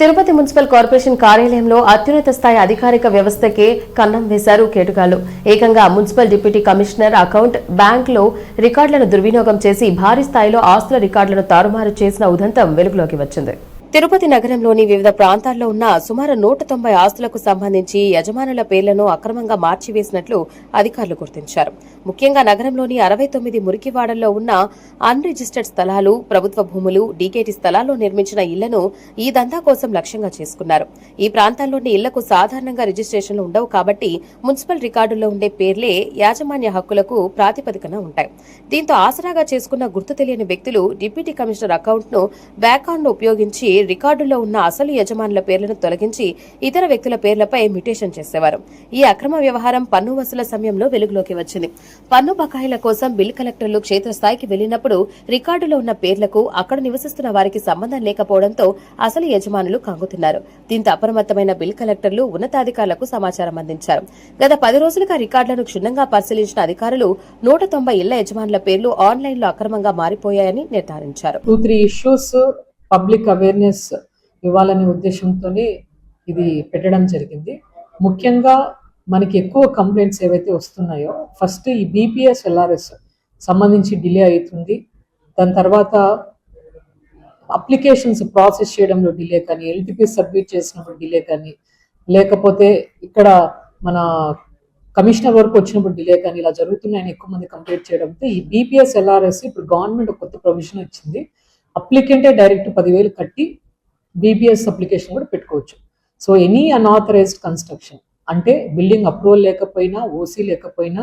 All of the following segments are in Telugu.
తిరుపతి మున్సిపల్ కార్పొరేషన్ కార్యాలయంలో అత్యున్నత స్థాయి అధికారిక వ్యవస్థకే కన్నం వేశారు కేటుగాళ్ళు ఏకంగా మున్సిపల్ డిప్యూటీ కమిషనర్ అకౌంట్ బ్యాంకులో రికార్డులను దుర్వినియోగం చేసి భారీ స్థాయిలో ఆస్తుల రికార్డులను తారుమారు చేసిన ఉదంతం వెలుగులోకి వచ్చింది. తిరుపతి నగరంలోని వివిధ ప్రాంతాల్లో ఉన్న సుమారు నూట తొంభై ఆస్తులకు సంబంధించి యజమానుల పేర్లను అక్రమంగా మార్చివేసినట్లు అధికారులు గుర్తించారు. ముఖ్యంగా నగరంలోని అరవై తొమ్మిది మురికివాడల్లో ఉన్న అన్రిజిస్టర్డ్ స్థలాలు ప్రభుత్వ భూములు డీకేటీ స్థలాల్లో నిర్మించిన ఇళ్ళను ఈ దందా కోసం లక్ష్యంగా చేసుకున్నారు. ఈ ప్రాంతాల్లోని ఇళ్ళకు సాధారణంగా రిజిస్ట్రేషన్లు ఉండవు కాబట్టి మున్సిపల్ రికార్డుల్లో ఉండే పేర్లే యాజమాన్య హక్కులకు ప్రాతిపదికన ఉంటాయి. దీంతో ఆసరాగా చేసుకున్న గుర్తు తెలియని వ్యక్తులు డిప్యూటీ కమిషనర్ అకౌంట్ను బ్యాకాండ్ను ఉపయోగించి రికార్డుల్లో ఉన్న అసలు యజమానుల పేర్లను తొలగించి ఇతర వ్యక్తుల పేర్లపై మ్యుటేషన్ చేసేవారు. ఈ అక్రమ వ్యవహారం పన్ను వసూల సమయంలో వెలుగులోకి వచ్చింది. పన్ను బకాయిల కోసం బిల్ కలెక్టర్లు క్షేత్రస్థాయికి వెళ్ళినప్పుడు రికార్డులో ఉన్న పేర్లకు అక్కడ నివసిస్తున్న వారికి సంబంధం లేకపోవడంతో అసలు యజమానులు కంగుతున్నారు. దీంతో అప్రమత్తమైన బిల్ కలెక్టర్లు ఉన్నతాధికారులకు సమాచారం అందించారు. గత పది రోజులుగా రికార్డులను క్షుణ్ణంగా పరిశీలించిన అధికారులు నూట తొంభై ఇళ్ళ యజమానుల పేర్లు ఆన్లైన్లో అక్రమంగా మారిపోయాయని నిర్ధారించారు. Two three issues public awareness ఇవ్వాలనే ఉద్దేశంతోనే ఇది పెట్టడం జరిగింది. ముఖ్యంగా మనకి ఎక్కువ కంప్లైంట్స్ ఏవైతే వస్తున్నాయో ఫస్ట్ ఈ బీపీఎస్ ఎల్ఆర్ఎస్ సంబంధించి డిలే అవుతుంది. దాని తర్వాత అప్లికేషన్స్ ప్రాసెస్ చేయడంలో డిలే కానీ ఎల్టీపీ సబ్మిట్ చేసినప్పుడు డిలే కానీ లేకపోతే ఇక్కడ మన కమిషనర్ వరకు వచ్చినప్పుడు డిలే కానీ ఇలా జరుగుతున్నాయని ఎక్కువ మంది కంప్లీట్ చేయడంతో ఈ బీపీఎస్ ఎల్ఆర్ఎస్ ఇప్పుడు గవర్నమెంట్ కొత్త ప్రొవిజన్ ఇచ్చింది. అప్లికెంటే డైరెక్ట్ పదివేలు కట్టి బీబీఎస్ అప్లికేషన్ కూడా పెట్టుకోవచ్చు. సో ఎనీ అన్ఆథరైజ్డ్ కన్స్ట్రక్షన్ అంటే బిల్డింగ్ అప్రూవల్ లేకపోయినా ఓసీ లేకపోయినా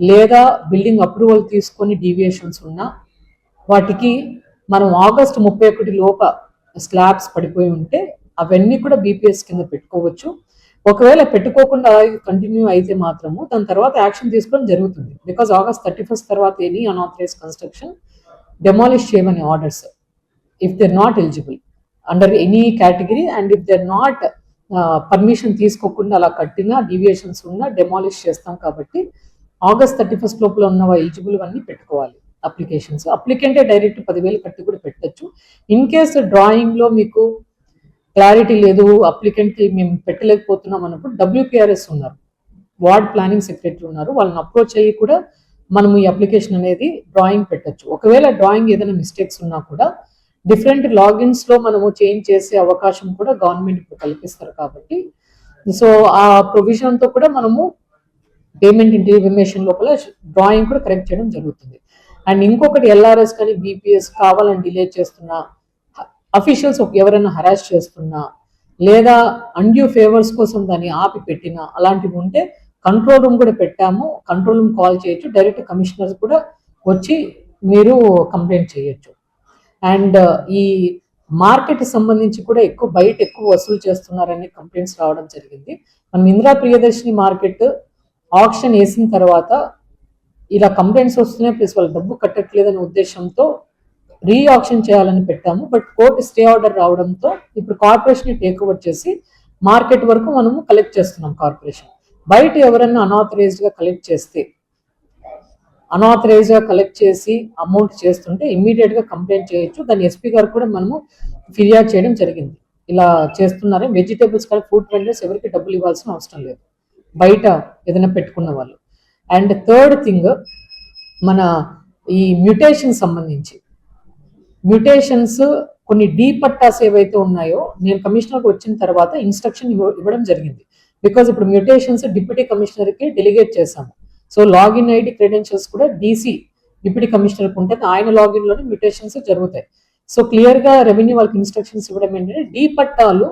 లేదా బిల్డింగ్ అప్రూవల్ తీసుకొని డీవియేషన్స్ ఉన్నా వాటికి మనం ఆగస్ట్ ముప్పై ఒకటి లోప స్లాబ్స్ పడిపోయి ఉంటే అవన్నీ కూడా బీపీఎస్ కింద పెట్టుకోవచ్చు. ఒకవేళ పెట్టుకోకుండా కంటిన్యూ అయితే మాత్రము దాని తర్వాత యాక్షన్ తీసుకోవడం జరుగుతుంది. బికాజ్ ఆగస్ట్ థర్టీ ఫస్ట్ తర్వాత ఎనీ అన్ఆథరైజ్ కన్స్ట్రక్షన్ డెమాలిష్ చేయమని orders if they not eligible under any category and if they not permission తీసుకోకుండా అలా కట్టినా డీవియేషన్స్ ఉన్నా డెమాలిష్ చేస్తాం కాబట్టి ఆగస్ట్ థర్టీ ఫస్ట్ లోపల ఉన్న ఎలిజిబుల్ అన్నీ పెట్టుకోవాలి. అప్లికేషన్స్ అప్లికెంటే డైరెక్ట్ పదివేలు కట్టి కూడా పెట్టచ్చు. ఇన్ కేసు డ్రాయింగ్లో మీకు క్లారిటీ లేదు అప్లికెంట్కి మేము పెట్టలేకపోతున్నాం అన్నప్పుడు డబ్ల్యూపీఆర్ఎస్ ఉన్నారు. వార్డ్ ప్లానింగ్ సెక్రటరీ ఉన్నారు. వాళ్ళని అప్రోచ్ అయ్యి కూడా మనము ఈ అప్లికేషన్ అనేది డ్రాయింగ్ పెట్టచ్చు. ఒకవేళ డ్రాయింగ్ ఏదైనా మిస్టేక్స్ ఉన్నా కూడా డిఫరెంట్ లాగిన్స్లో మనము చేంజ్ చేసే అవకాశం కూడా గవర్నమెంట్ ఇప్పుడు కల్పిస్తారు కాబట్టి. సో ఆ ప్రొవిజన్తో కూడా మనము పేమెంట్ ఇంటిమేషన్ లోపల డ్రాయింగ్ కూడా కరెక్ట్ చేయడం జరుగుతుంది. అండ్ ఇంకొకటి ఎల్ఆర్ఎస్ కానీ బీపీఎస్ కావాలని డిలే చేస్తున్నా అఫీషియల్స్ ఎవరైనా హరాస్ చేస్తున్నా లేదా అన్డ్యూ ఫేవర్స్ కోసం దాన్ని ఆపి పెట్టినా అలాంటివి ఉంటే కంట్రోల్ రూమ్ కూడా పెట్టాము. కంట్రోల్ రూమ్ కాల్ చేయొచ్చు. డైరెక్ట్ కమిషనర్స్ కూడా వచ్చి మీరు కంప్లైంట్ చేయొచ్చు. అండ్ ఈ మార్కెట్ సంబంధించి కూడా ఎక్కువ బయట ఎక్కువ వసూలు చేస్తున్నారనే కంప్లైంట్స్ రావడం జరిగింది. మనం ఇందిరా ప్రియదర్శిని మార్కెట్ ఆప్షన్ వేసిన తర్వాత ఇలా కంప్లైంట్స్ వస్తున్నాయి ప్లస్ వాళ్ళు డబ్బు కట్టట్లేదనే ఉద్దేశంతో రీ ఆప్షన్ చేయాలని పెట్టాము. బట్ కోర్టు స్టే ఆర్డర్ రావడంతో ఇప్పుడు కార్పొరేషన్ టేక్ ఓవర్ చేసి మార్కెట్ వరకు మనము కలెక్ట్ చేస్తున్నాం కార్పొరేషన్. బయట ఎవరన్నా అనాథరైజ్డ్గా కలెక్ట్ చేస్తే అనాథరైజ్గా కలెక్ట్ చేసి అమౌంట్ చేస్తుంటే ఇమ్మీడియట్గా కంప్లైంట్ చేయొచ్చు. దాన్ని ఎస్పీ గారు కూడా మనము ఫిర్యాదు చేయడం జరిగింది. ఇలా చేస్తున్నారే. వెజిటేబుల్స్ కానీ ఫుడ్ వెండర్స్ ఎవరికి డబ్బులు ఇవ్వాల్సిన అవసరం లేదు. బయట ఏదైనా పెట్టుకున్న వాళ్ళు. అండ్ థర్డ్ థింగ్ మన ఈ మ్యూటేషన్ సంబంధించి మ్యూటేషన్స్ కొన్ని డీ పట్టాస్ ఏవైతే ఉన్నాయో నేను కమిషనర్కి వచ్చిన తర్వాత ఇన్స్ట్రక్షన్ ఇవ్వడం జరిగింది. బికాజ్ ఇప్పుడు మ్యూటేషన్స్ డిప్యూటీ కమిషనర్కి డెలిగేట్ చేశాము. సో లాగిన్ ఐడి క్రెడెన్షియల్స్ కూడా డీసీ డిప్యూటీ కమిషనర్కి ఉంటుంది ఆయన లాగిన్లోనే మ్యూటేషన్స్ జరుగుతాయి. సో క్లియర్గా రెవెన్యూ వాళ్ళకి ఇన్స్ట్రక్షన్స్ ఇవ్వడం ఏంటంటే డీ పట్టాలు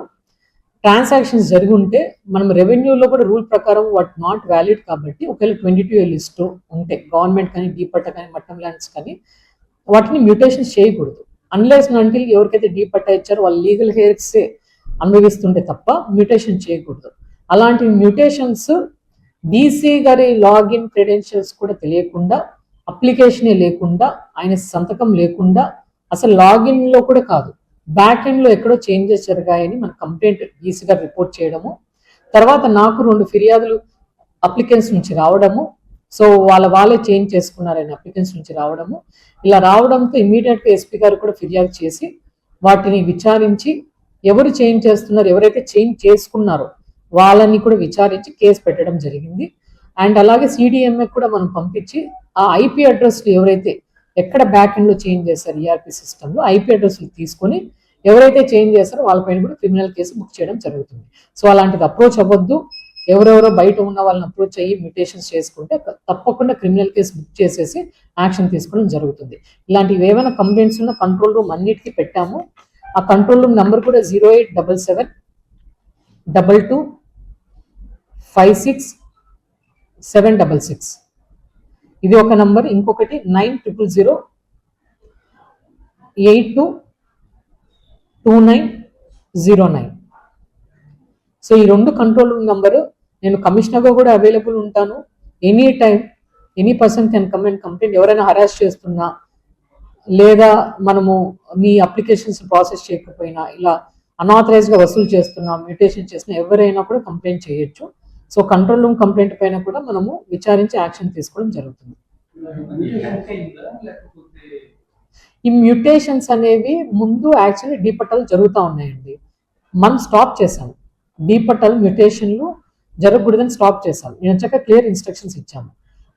ట్రాన్సాక్షన్స్ జరిగి ఉంటే మనం రెవెన్యూలో కూడా రూల్ ప్రకారం వాట్ నాట్ వ్యాలిడ్ కాబట్టి ఒకవేళ ట్వంటీ టూ లిస్ట్ ఉంటే గవర్నమెంట్ కానీ డీ పట్ట కానీ మట్టం ల్యాండ్స్ కానీ వాటిని మ్యూటేషన్స్ చేయకూడదు. అన్లెస్ అంటే ఎవరికైతే డీ పట్ట ఇచ్చారో వాళ్ళు లీగల్ హెయిర్సే అనుభవిస్తుంటే తప్ప మ్యూటేషన్ చేయకూడదు. అలాంటి మ్యూటేషన్స్ డీసీ గారి లాగిన్ క్రెడెన్షియల్స్ కూడా తెలియకుండా అప్లికేషనే లేకుండా ఆయన సంతకం లేకుండా అసలు లాగిన్లో కూడా కాదు బ్యాక్ ఎండ్లో ఎక్కడో చేంజెస్ జరిగాయని మన కంప్లైంట్ డీసీ గారు రిపోర్ట్ చేయడము తర్వాత నాకు రెండు ఫిర్యాదులు అప్లికెంట్స్ నుంచి రావడము సో వాళ్ళ వాళ్ళే చేంజ్ చేసుకున్నారని అప్లికెంట్స్ నుంచి రావడము ఇలా రావడంతో ఇమీడియట్గా ఎస్పీ గారు కూడా ఫిర్యాదు చేసి వాటిని విచారించి ఎవరు చేంజ్ చేస్తున్నారు ఎవరైతే చేంజ్ చేసుకున్నారో వాళ్ళని కూడా విచారించి కేసు పెట్టడం జరిగింది. అండ్ అలాగే సిడిఎంఏ కూడా మనం పంపించి ఆ ఐపీ అడ్రస్లు ఎవరైతే ఎక్కడ బ్యాక్ ఎండ్లో చేంజ్ చేశారు ఈఆర్పి సిస్టంలో ఐపీ అడ్రస్లు తీసుకొని ఎవరైతే చేంజ్ చేస్తారో వాళ్ళపైన కూడా క్రిమినల్ కేసు బుక్ చేయడం జరుగుతుంది. సో అలాంటిది అప్రోచ్ అవ్వద్దు. ఎవరెవరో బయట ఉన్న వాళ్ళని అప్రోచ్ అయ్యి మ్యూటేషన్స్ చేసుకుంటే తప్పకుండా క్రిమినల్ కేసు బుక్ చేసేసి యాక్షన్ తీసుకోవడం జరుగుతుంది. ఇలాంటివి ఏమైనా కంప్లైంట్స్ ఉన్న కంట్రోల్ రూమ్ అన్నిటికీ పెట్టాము. ఆ కంట్రోల్ రూమ్ నెంబర్ కూడా zero eight double seven double two five six seven double six. ఇది ఒక నంబర్ ఇంకొకటి nine triple zero eight two two nine zero nine. So ఈ రెండు కంట్రోల్ రూమ్ నంబరు నేను కమిషనర్గా కూడా అవైలబుల్ ఉంటాను. Any time any person can come and complaint. ఎవరైనా హరాస్ చేస్తున్నా లేదా మనము మీ అప్లికేషన్స్ ప్రాసెస్ చేయకపోయినా ఇలా అనాథరైజ్గా వసూలు చేస్తున్నా మ్యూటేషన్ చేసిన ఎవరైనా కూడా కంప్లైంట్ చేయొచ్చు. సో కంట్రోల్ రూమ్ కంప్లైంట్ పైన కూడా మనము విచారించి యాక్షన్ తీసుకోవడం జరుగుతుంది. ఈ మ్యూటేషన్స్ అనేవి ముందు యాక్చువల్లీ డీపటల్ జరుగుతూ ఉన్నాయండి. మనం స్టాప్ చేసాం డీపటల్ మ్యూటేషన్లు జరగకూడదని స్టాప్ చేసాం నేను వచ్చాక క్లియర్ ఇన్స్ట్రక్షన్స్ ఇచ్చాము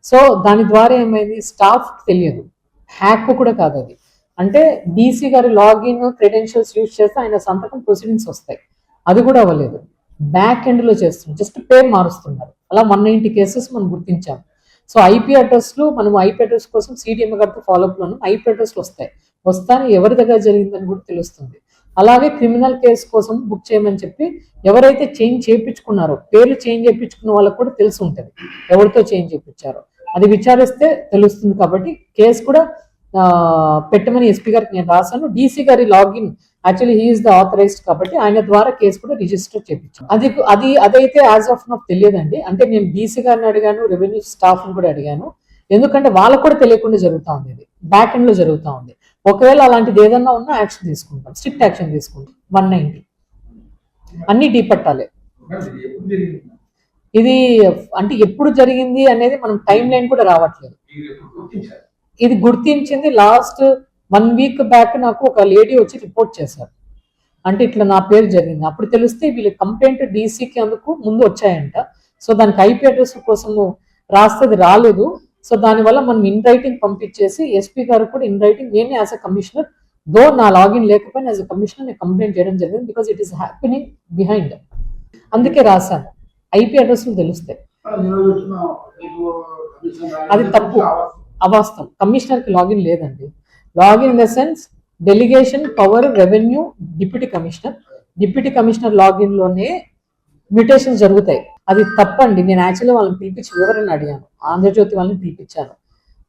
సో దాని ద్వారా ఏమైంది? స్టాఫ్ తెలియదు. హ్యాక్ కూడా కాదు అది. అంటే డీసీ గారి లాగిన్ క్రెడెన్షియల్స్ యూజ్ చేస్తే ఆయన సంతకం ప్రొసీడింగ్స్ వస్తాయి. అది కూడా అవ్వలేదు. బ్యాక్ ఎండ్లో చేస్తున్నారు జస్ట్ పేరు మారుస్తున్నారు. అలా వన్ నైంటీ కేసెస్ మనం గుర్తించాం. సో ఐపీ అడ్రస్లు మనం ఐపీ అడ్రస్ కోసం సిడిఎం గారితో ఫాలోఅప్ లోను ఐపీ అడ్రస్లు వస్తాయి. వస్తాను ఎవరి దగ్గర జరిగిందని కూడా తెలుస్తుంది. అలాగే క్రిమినల్ కేసు కోసం బుక్ చేయమని చెప్పి ఎవరైతే చేంజ్ చేయించుకున్నారో పేర్లు చేంజ్ చేయించుకున్న వాళ్ళకి కూడా తెలిసి ఉంటుంది. ఎవరితో చేంజ్ చేయించారో. అది విచారిస్తే తెలుస్తుంది కాబట్టి కేసు కూడా పెట్టమని ఎస్పీ గారికి నేను రాశాను. డీసీ గారి login actually he is the authorised కాబట్టి ఆయన ద్వారా కేసు కూడా రిజిస్టర్ చేయించాను అది అది అదైతే యాజ్ ఆఫ్ నాకు తెలియదండి. అంటే నేను డీసీ గారిని అడిగాను రెవెన్యూ స్టాఫ్ కూడా అడిగాను. ఎందుకంటే వాళ్ళకు కూడా తెలియకుండా జరుగుతా ఉంది ఇది. బ్యాక్ ఎండ్లో జరుగుతా ఉంది. ఒకవేళ అలాంటిది ఏదన్నా ఉన్నా యాక్షన్ తీసుకుంటాం. స్ట్రిక్ట్ యాక్షన్ తీసుకుంటాం. వన్ నైన్టీ అన్ని డీ పట్టాలే ఎప్పుడు జరిగింది ఇది అంటే ఎప్పుడు జరిగింది అనేది మనం టైం లైన్ కూడా రావట్లేదు. ఇది గుర్తించింది లాస్ట్ వన్ వీక్ బ్యాక్ నాకు ఒక లేడీ వచ్చి రిపోర్ట్ చేశారు. అంటే ఇట్లా నా పేరు జరిగింది. అప్పుడు తెలిస్తే వీళ్ళు కంప్లైంట్ డీసీకి అందుకు ముందు వచ్చాయంట. సో దానికి ఐపీ అడ్రస్ కోసము రాస్తే అది రాలేదు సో దానివల్ల మనం ఇన్ రైటింగ్ పంపించేసి ఎస్పీ గారు కూడా ఇన్ రైటింగ్ నేనే యాజ్ అ కమిషనర్ దో నా లాగిన్ లేకపోయినా యాజ్ అ కమిషనర్ నేను కంప్లైంట్ చేయడం జరిగింది because it is happening behind అందుకే రాశాను. ఐపీ అడ్రస్లు తెలుస్తాయి. అది తప్పు. అవాస్తవం కమిషనర్కి లాగిన్ లేదండి. Login in the sense delegation power revenue deputy commissioner deputy commissioner లాగిన్లోనే mutations జరుగుతాయి. అది తప్పండి. నేను యాక్చువల్లీ వాళ్ళని పిలిపించి వివరణ అడిగాను. ఆంధ్రజ్యోతి వాళ్ళని పిలిపించాను.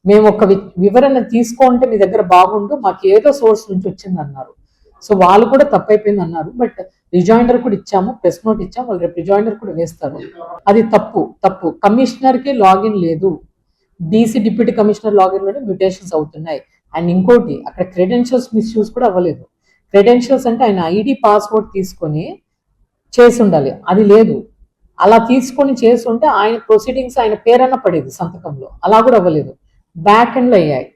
మేము ఒక వి- వివరణ తీసుకుంటే మీ దగ్గర బాగుండు మాకు ఏదో సోర్స్ నుంచి వచ్చింది అన్నారు సో వాళ్ళు కూడా తప్పైపోయింది అన్నారు. బట్ రిజాయిండర్ కూడా ఇచ్చాము ప్రెస్ నోట్ ఇచ్చాము వాళ్ళు రేపు రిజాయినర్ కూడా వేస్తారు. అది తప్పు తప్పు. కమిషనర్కి లాగిన్ లేదు. డీసీ డిప్యూటీ కమిషనర్ లాగిన్లోనే మ్యూటేషన్స్ అవుతున్నాయి. అండ్ ఇంకోటి అక్కడ క్రెడెన్షియల్స్ మిస్యూజ్ కూడా అవ్వలేదు. క్రెడెన్షియల్స్ అంటే ఆయన ఐడి పాస్వర్డ్ తీసుకొని చేసి ఉండాలి అది లేదు. అలా తీసుకొని చేసి ఉంటే ఆయన ప్రొసీడింగ్స్ ఆయన పేరన్న పడేది సంతకంలో. అలా కూడా అవ్వలేదు. బ్యాక్ ఎండ్లో అయ్యాయి.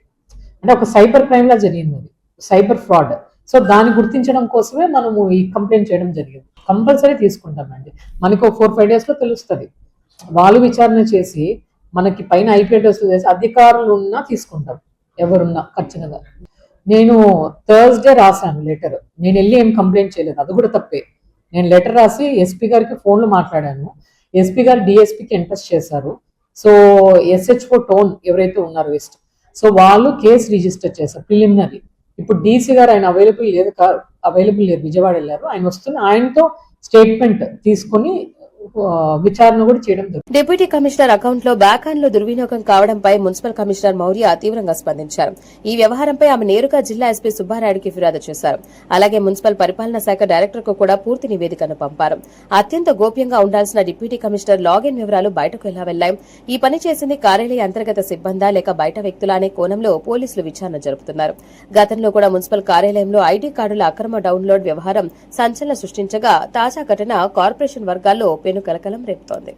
అంటే ఒక సైబర్ క్రైమ్ లా జరిగింది అది. సైబర్ ఫ్రాడ్ సో దాన్ని గుర్తించడం కోసమే మనము ఈ కంప్లైంట్ చేయడం జరిగింది. కంపల్సరీ తీసుకుంటామండి. మనకు ఫోర్ ఫైవ్ డేస్లో తెలుస్తుంది. వాళ్ళు విచారణ చేసి మనకి పైన ఐపీ అడ్రస్ చేసి అధికారులు ఉన్నా తీసుకుంటాం. ఎవరున్నా ఖచ్చితంగా. నేను థర్స్డే రాశాను లెటర్ నేను వెళ్ళి ఏం కంప్లైంట్ చేయలేదు. అది కూడా తప్పే. నేను లెటర్ రాసి ఎస్పీ గారికి ఫోన్లో మాట్లాడాను. ఎస్పీ గారు డిఎస్పీకి ఇంట్రెస్ట్ చేశారు. సో ఎస్హెచ్ఓ టోన్ ఎవరైతే ఉన్నారో వెస్ట్ సో వాళ్ళు కేసు రిజిస్టర్ చేశారు ప్రిలిమినరీ ఇప్పుడు డీసీ గారు ఆయన అవైలబుల్ లేదు అవైలబుల్ లేదు. విజయవాడ వెళ్ళారు. ఆయన వస్తున్న ఆయనతో స్టేట్మెంట్ తీసుకొని విచారణ కూడా చేయడం డిప్యూటీ కమిషనర్ అకౌంట్లో బ్యాకాన్లో దుర్వినియోగం కావడంపై మున్సిపల్ కమిషనర్ మౌర్య తీవ్రంగా స్పందించారు. ఈ వ్యవహారంపై ఆమె నేరుగా జిల్లా ఎస్పీ సుబ్బారాయుడికి ఫిర్యాదు చేశారు. అలాగే మున్సిపల్ పరిపాలనా శాఖ డైరెక్టర్కు కూడా పూర్తి నివేదికను పంపారు. అత్యంత గోప్యంగా ఉండాల్సిన డిప్యూటీ కమిషనర్ లాగిన్ వివరాలు బయటకు ఎలా వెళ్ళాయి? ఈ పని చేసింది కార్యాలయ అంతర్గత సిబ్బందా లేక బయట వ్యక్తుల అనే కోణంలో పోలీసులు విచారణ జరుపుతున్నారు. గతంలో కూడా మున్సిపల్ కార్యాలయంలో ఐటీ కార్డుల అక్రమ డౌన్లోడ్ వ్యవహారం సంచలనం సృష్టించగా తాజా ఘటన కార్పొరేషన్ వర్గాల్లో పెను కలకలం రేపుతోంది.